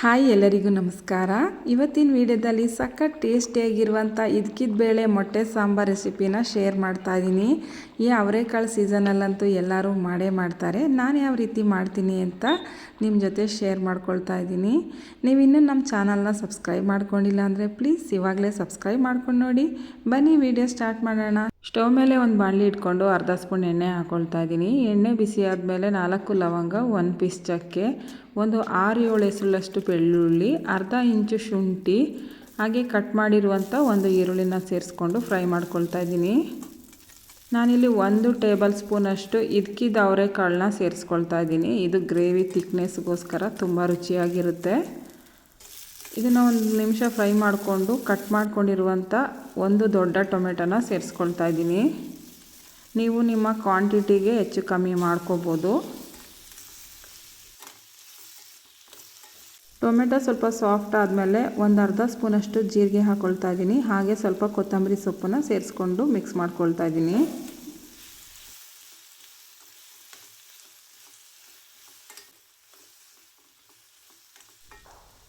Hi ಎಲ್ಲರಿಗೂ ನಮಸ್ಕಾರ. ಇವತ್ತಿನ ವಿಡಿಯೋದಲ್ಲಿ ಸಖತ್ ಟೇಸ್ಟಿಯಾಗಿರುವಂಥ ಇದಕ್ಕಿದ ಬೇಳೆ ಮೊಟ್ಟೆ ಸಾಂಬಾರ್ ರೆಸಿಪಿನ ಶೇರ್ ಮಾಡ್ತಾ ಇದ್ದೀನಿ ಈ ಅವರೆಕಾಳು ಸೀಸನಲ್ಲಂತೂ ಎಲ್ಲರೂ ಮಾಡೇ ಮಾಡ್ತಾರೆ. ನಾನು ಯಾವ ರೀತಿ ಮಾಡ್ತೀನಿ ಅಂತ ನಿಮ್ಮ ಜೊತೆ ಶೇರ್ ಮಾಡ್ಕೊಳ್ತಾ ಇದ್ದೀನಿ ನೀವು ಇನ್ನೂ ನಮ್ಮ ಚಾನಲ್ನ ಸಬ್ಸ್ಕ್ರೈಬ್ ಮಾಡ್ಕೊಂಡಿಲ್ಲ ಅಂದರೆ ಪ್ಲೀಸ್ ಇವಾಗಲೇ ಸಬ್ಸ್ಕ್ರೈಬ್ ಮಾಡ್ಕೊಂಡು ನೋಡಿ. ಬನ್ನಿ ವಿಡಿಯೋ ಸ್ಟಾರ್ಟ್ ಮಾಡೋಣ. ಸ್ಟವ್ ಮೇಲೆ ಒಂದು ಬಾಣಲಿ ಇಟ್ಕೊಂಡು ಅರ್ಧ ಸ್ಪೂನ್ ಎಣ್ಣೆ ಹಾಕ್ಕೊಳ್ತಾ ಇದ್ದೀನಿ. ಎಣ್ಣೆ ಬಿಸಿ ಆದಮೇಲೆ ನಾಲ್ಕು ಲವಂಗ ಒಂದು ಪೀಸ್ ಚಕ್ಕೆ, ಒಂದು ಆರು ಏಳು ಹೆಸರುಳಷ್ಟು ಬೆಳ್ಳುಳ್ಳಿ, ಅರ್ಧ ಇಂಚು ಶುಂಠಿ, ಹಾಗೆ ಕಟ್ ಮಾಡಿರುವಂಥ ಒಂದು ಈರುಳ್ಳಿನ ಸೇರಿಸ್ಕೊಂಡು ಫ್ರೈ ಮಾಡ್ಕೊಳ್ತಾ ಇದ್ದೀನಿ. ನಾನಿಲ್ಲಿ ಒಂದು ಟೇಬಲ್ ಸ್ಪೂನಷ್ಟು ಇದಕ್ಕಿದ್ದ ಅವರೆಕಾಳನ್ನ ಸೇರಿಸ್ಕೊಳ್ತಾ ಇದ್ದೀನಿ. ಇದು ಗ್ರೇವಿ ತಿಕ್ನೆಸ್ಗೋಸ್ಕರ ತುಂಬ ರುಚಿಯಾಗಿರುತ್ತೆ. ಇದನ್ನು ಒಂದು ನಿಮಿಷ ಫ್ರೈ ಮಾಡಿಕೊಂಡು ಕಟ್ ಮಾಡ್ಕೊಂಡಿರುವಂಥ ಒಂದು ದೊಡ್ಡ ಟೊಮೆಟೊನ ಸೇರಿಸ್ಕೊಳ್ತಾ ಇದ್ದೀನಿ. ನೀವು ನಿಮ್ಮ ಕ್ವಾಂಟಿಟಿಗೆ ಹೆಚ್ಚು ಕಮ್ಮಿ ಮಾಡ್ಕೋಬೋದು. ಟೊಮೆಟೊ ಸ್ವಲ್ಪ ಸಾಫ್ಟ್ ಆದಮೇಲೆ ಒಂದು ಅರ್ಧ ಸ್ಪೂನಷ್ಟು ಜೀರಿಗೆ ಹಾಕ್ಕೊಳ್ತಾ ಇದ್ದೀನಿ. ಹಾಗೆ ಸ್ವಲ್ಪ ಕೊತ್ತಂಬರಿ ಸೊಪ್ಪನ್ನು ಸೇರಿಸ್ಕೊಂಡು ಮಿಕ್ಸ್ ಮಾಡ್ಕೊಳ್ತಾ ಇದ್ದೀನಿ.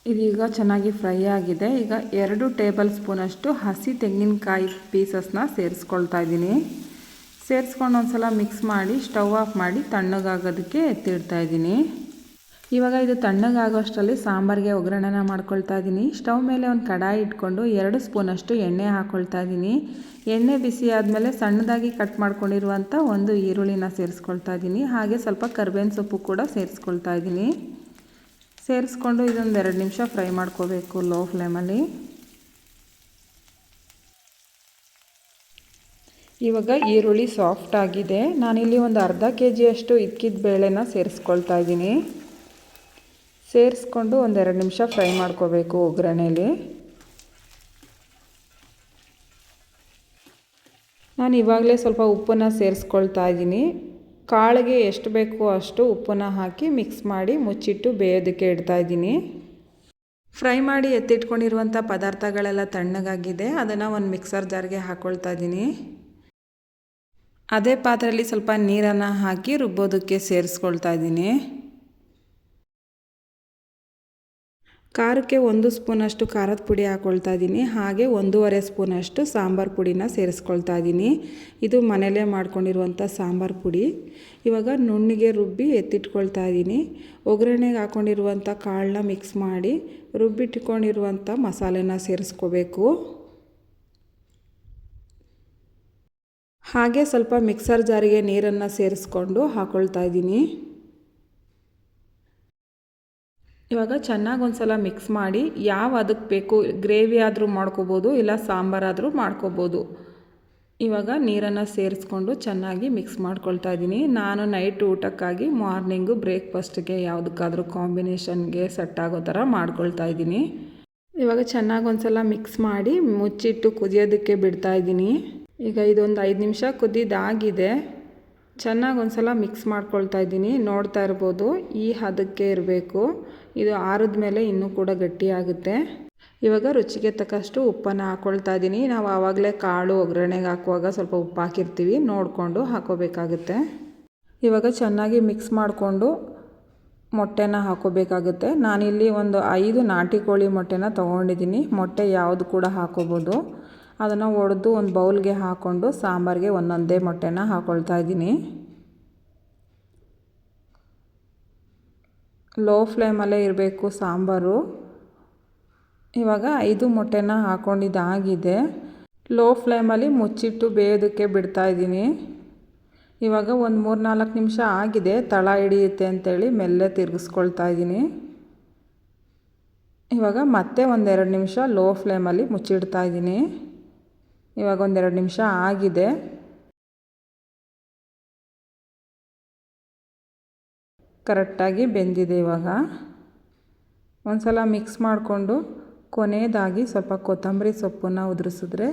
ಇದೀಗ ಚೆನ್ನಾಗಿ ಫ್ರೈ ಆಗಿದೆ. ಈಗ ಎರಡು ಟೇಬಲ್ ಸ್ಪೂನಷ್ಟು ಹಸಿ ತೆಂಗಿನಕಾಯಿ ಪೀಸಸ್ನ ಸೇರಿಸ್ಕೊಳ್ತಾ ಇದ್ದೀನಿ. ಸೇರಿಸ್ಕೊಂಡು ಒಂದು ಸಲ ಮಿಕ್ಸ್ ಮಾಡಿ ಸ್ಟವ್ ಆಫ್ ಮಾಡಿ ತಣ್ಣಗಾಗೋದಕ್ಕೆ ಎತ್ತಿಡ್ತಾ ಇದ್ದೀನಿ. ಇವಾಗ ಇದು ತಣ್ಣಗಾಗೋಷ್ಟರಲ್ಲಿ ಸಾಂಬಾರಿಗೆ ಒಗ್ಗರಣೆನ ಮಾಡ್ಕೊಳ್ತಾ ಇದ್ದೀನಿ. ಸ್ಟವ್ ಮೇಲೆ ಒಂದು ಕಡಾಯಿ ಇಟ್ಕೊಂಡು ಎರಡು ಸ್ಪೂನಷ್ಟು ಎಣ್ಣೆ ಹಾಕ್ಕೊಳ್ತಾ ಇದ್ದೀನಿ. ಎಣ್ಣೆ ಬಿಸಿ ಆದಮೇಲೆ ಸಣ್ಣದಾಗಿ ಕಟ್ ಮಾಡ್ಕೊಂಡಿರುವಂಥ ಒಂದು ಈರುಳ್ಳಿನ ಸೇರಿಸ್ಕೊಳ್ತಾ ಇದ್ದೀನಿ. ಹಾಗೆ ಸ್ವಲ್ಪ ಕರ್ಬೇವಿನ ಸೊಪ್ಪು ಕೂಡ ಸೇರಿಸ್ಕೊಳ್ತಾ ಇದ್ದೀನಿ. ಸೇರಿಸ್ಕೊಂಡು ಇದೊಂದು ಎರಡು ನಿಮಿಷ ಫ್ರೈ ಮಾಡ್ಕೋಬೇಕು ಲೋ ಫ್ಲೇಮಲ್ಲಿ. ಇವಾಗ ಈರುಳ್ಳಿ ಸಾಫ್ಟ್ ಆಗಿದೆ. ನಾನಿಲ್ಲಿ ಒಂದು ಅರ್ಧ ಕೆ ಜಿಯಷ್ಟು ಇಕ್ಕಿದ ಬೇಳೆನ ಸೇರಿಸ್ಕೊಳ್ತಾ ಇದ್ದೀನಿ. ಸೇರಿಸ್ಕೊಂಡು ಒಂದೆರಡು ನಿಮಿಷ ಫ್ರೈ ಮಾಡ್ಕೋಬೇಕು ಒಗ್ಗರಣೆಯಲ್ಲಿ ನಾನು ಇವಾಗಲೇ ಸ್ವಲ್ಪ ಉಪ್ಪನ್ನು ಸೇರಿಸ್ಕೊಳ್ತಾ ಇದ್ದೀನಿ. ಕಾಳಿಗೆ ಎಷ್ಟು ಬೇಕೋ ಅಷ್ಟು ಉಪ್ಪನ್ನು ಹಾಕಿ ಮಿಕ್ಸ್ ಮಾಡಿ ಮುಚ್ಚಿಟ್ಟು ಬೇಯೋದಕ್ಕೆ ಇಡ್ತಾ ಇದ್ದೀನಿ. ಫ್ರೈ ಮಾಡಿ ಎತ್ತಿಟ್ಕೊಂಡಿರುವಂಥ ಪದಾರ್ಥಗಳೆಲ್ಲ ತಣ್ಣಗಾಗಿದೆ. ಅದನ್ನು ಒಂದು ಮಿಕ್ಸರ್ ಜಾರ್ಗೆ ಹಾಕ್ಕೊಳ್ತಾ ಇದ್ದೀನಿ. ಅದೇ ಪಾತ್ರೆಯಲ್ಲಿ ಸ್ವಲ್ಪ ನೀರನ್ನು ಹಾಕಿ ರುಬ್ಬೋದಕ್ಕೆ ಸೇರಿಸ್ಕೊಳ್ತಾ ಇದ್ದೀನಿ. ಖಾರಕ್ಕೆ ಒಂದು ಸ್ಪೂನಷ್ಟು ಖಾರದ ಪುಡಿ ಹಾಕ್ಕೊಳ್ತಾ ಇದ್ದೀನಿ. ಹಾಗೆ ಒಂದೂವರೆ ಸ್ಪೂನಷ್ಟು ಸಾಂಬಾರು ಪುಡಿನ ಸೇರಿಸ್ಕೊಳ್ತಾ ಇದ್ದೀನಿ. ಇದು ಮನೇಲೇ ಮಾಡ್ಕೊಂಡಿರುವಂಥ ಸಾಂಬಾರು ಪುಡಿ. ಇವಾಗ ನುಣ್ಣಿಗೆ ರುಬ್ಬಿ ಎತ್ತಿಟ್ಕೊಳ್ತಾ ಇದ್ದೀನಿ. ಒಗ್ಗರಣೆಗೆ ಹಾಕ್ಕೊಂಡಿರುವಂಥ ಕಾಳನ್ನ ಮಿಕ್ಸ್ ಮಾಡಿ ರುಬ್ಬಿಟ್ಕೊಂಡಿರುವಂಥ ಮಸಾಲೆನ ಸೇರಿಸ್ಕೋಬೇಕು. ಹಾಗೆ ಸ್ವಲ್ಪ ಮಿಕ್ಸರ್ ಜಾರಿಗೆ ನೀರನ್ನು ಸೇರಿಸ್ಕೊಂಡು ಹಾಕ್ಕೊಳ್ತಾ ಇದ್ದೀನಿ. ಇವಾಗ ಚೆನ್ನಾಗಿ ಒಂದು ಸಲ ಮಿಕ್ಸ್ ಮಾಡಿ ಯಾವ ಅದಕ್ಕೆ ಬೇಕು ಗ್ರೇವಿ ಆದರೂ ಮಾಡ್ಕೋಬೋದು, ಇಲ್ಲ ಸಾಂಬಾರಾದರೂ ಮಾಡ್ಕೋಬೋದು. ಇವಾಗ ನೀರನ್ನು ಸೇರಿಸ್ಕೊಂಡು ಚೆನ್ನಾಗಿ ಮಿಕ್ಸ್ ಮಾಡ್ಕೊಳ್ತಾ ಇದ್ದೀನಿ. ನಾನು ನೈಟ್ ಊಟಕ್ಕಾಗಿ ಮಾರ್ನಿಂಗು ಬ್ರೇಕ್ಫಾಸ್ಟ್ಗೆ ಯಾವುದಕ್ಕಾದ್ರೂ ಕಾಂಬಿನೇಷನ್ಗೆ ಸೆಟ್ ಆಗೋ ಥರ ಮಾಡ್ಕೊಳ್ತಾ ಇದ್ದೀನಿ. ಇವಾಗ ಚೆನ್ನಾಗಿ ಒಂದು ಸಲ ಮಿಕ್ಸ್ ಮಾಡಿ ಮುಚ್ಚಿಟ್ಟು ಕುದಿಯೋದಕ್ಕೆ ಬಿಡ್ತಾ ಇದ್ದೀನಿ. ಈಗ ಇದೊಂದು ಐದು ನಿಮಿಷ ಕುದಿದಾಗಿದೆ ಚೆನ್ನಾಗಿ ಒಂದು ಸಲ ಮಿಕ್ಸ್ ಮಾಡ್ಕೊಳ್ತಾ ಇದ್ದೀನಿ. ನೋಡ್ತಾ ಇರ್ಬೋದು, ಈ ಹದಕ್ಕೆ ಇರಬೇಕು. ಇದು ಆರಿದ ಮೇಲೆ ಇನ್ನೂ ಕೂಡ ಗಟ್ಟಿಯಾಗುತ್ತೆ. ಇವಾಗ ರುಚಿಗೆ ತಕ್ಕಷ್ಟು ಉಪ್ಪನ್ನು ಹಾಕ್ಕೊಳ್ತಾ ಇದ್ದೀನಿ ನಾವು ಆವಾಗಲೇ ಕಾಳು, ಒಗ್ಗರಣೆಗೆ ಹಾಕುವಾಗ ಸ್ವಲ್ಪ ಉಪ್ಪು ಹಾಕಿರ್ತೀವಿ. ನೋಡಿಕೊಂಡು ಹಾಕೋಬೇಕಾಗುತ್ತೆ. ಇವಾಗ ಚೆನ್ನಾಗಿ ಮಿಕ್ಸ್ ಮಾಡಿಕೊಂಡು ಮೊಟ್ಟೆನ ಹಾಕೋಬೇಕಾಗುತ್ತೆ. ನಾನಿಲ್ಲಿ ಒಂದು ಐದು ನಾಟಿ ಕೋಳಿ ಮೊಟ್ಟೆನ ತೊಗೊಂಡಿದ್ದೀನಿ. ಮೊಟ್ಟೆ ಯಾವುದು ಕೂಡ ಹಾಕೋಬೋದು. ಅದನ್ನು ಒಡೆದು ಒಂದು ಬೌಲ್ಗೆ ಹಾಕ್ಕೊಂಡು ಸಾಂಬಾರಿಗೆ ಒಂದೊಂದೇ ಮೊಟ್ಟೆನ ಹಾಕ್ಕೊಳ್ತಾ ಇದ್ದೀನಿ ಲೋ ಫ್ಲೇಮಲ್ಲೇ ಇರಬೇಕು ಸಾಂಬಾರು. ಇವಾಗ ಐದು ಮೊಟ್ಟೆನ ಹಾಕ್ಕೊಂಡಿದ್ದಾಗಿದೆ ಲೋ ಫ್ಲೇಮಲ್ಲಿ ಮುಚ್ಚಿಟ್ಟು ಬೇಯೋದಕ್ಕೆ ಬಿಡ್ತಾ ಇದ್ದೀನಿ. ಇವಾಗ ಒಂದು ಮೂರು ನಾಲ್ಕು ನಿಮಿಷ ಆಗಿದೆ. ತಳ ಹಿಡಿಯುತ್ತೆ ಅಂತೇಳಿ ಮೆಲ್ಲೆ ತಿರುಗಿಸ್ಕೊಳ್ತಾ ಇದ್ದೀನಿ. ಇವಾಗ ಮತ್ತೆ ಒಂದೆರಡು ನಿಮಿಷ ಲೋ ಫ್ಲೇಮಲ್ಲಿ ಮುಚ್ಚಿಡ್ತಾ ಇದ್ದೀನಿ. ಇವಾಗ ಒಂದೆರಡು ನಿಮಿಷ ಆಗಿದೆ. ಕರೆಕ್ಟಾಗಿ ಬೆಂದಿದೆ ಇವಾಗ. ಒಂದು ಸಲ ಮಿಕ್ಸ್ ಮಾಡಿಕೊಂಡು ಕೊನೆಯದಾಗಿ ಸ್ವಲ್ಪ ಕೊತ್ತಂಬರಿ ಸೊಪ್ಪನ್ನು ಉದುರಿಸಿದ್ರೆ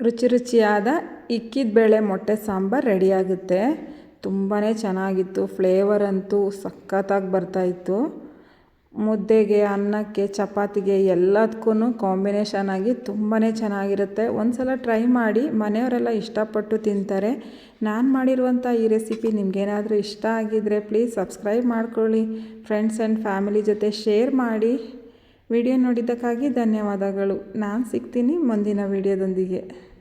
ರುಚಿ ರುಚಿಯಾದ ಇಕ್ಕಿದ ಬೇಳೆ ಮೊಟ್ಟೆ ಸಾಂಬಾರು ರೆಡಿಯಾಗುತ್ತೆ ತುಂಬಾ ಚೆನ್ನಾಗಿತ್ತು. ಫ್ಲೇವರ್ ಅಂತೂ ಸಖತ್ತಾಗಿ ಬರ್ತಾಯಿತ್ತು ಮುದ್ದೆಗೆ, ಅನ್ನಕ್ಕೆ, ಚಪಾತಿಗೆ ಎಲ್ಲದಕ್ಕೂ ಕಾಂಬಿನೇಷನ್ ಆಗಿ ತುಂಬಾ ಚೆನ್ನಾಗಿರುತ್ತೆ. ಒಂದು ಸಲ ಟ್ರೈ ಮಾಡಿ ಮನೆಯವರೆಲ್ಲ ಇಷ್ಟಪಟ್ಟು ತಿಂತಾರೆ. ನಾನು ಮಾಡಿರುವಂಥ ಈ ರೆಸಿಪಿ ನಿಮಗೇನಾದರೂ ಇಷ್ಟ ಆಗಿದ್ದರೆ ಪ್ಲೀಸ್ ಸಬ್ಸ್ಕ್ರೈಬ್ ಮಾಡ್ಕೊಳ್ಳಿ. ಫ್ರೆಂಡ್ಸ್ ಆ್ಯಂಡ್ ಫ್ಯಾಮಿಲಿ ಜೊತೆ ಶೇರ್ ಮಾಡಿ. ವಿಡಿಯೋ ನೋಡಿದ್ದಕ್ಕಾಗಿ ಧನ್ಯವಾದಗಳು. ನಾನು ಸಿಗ್ತೀನಿ ಮುಂದಿನ ವಿಡಿಯೋದೊಂದಿಗೆ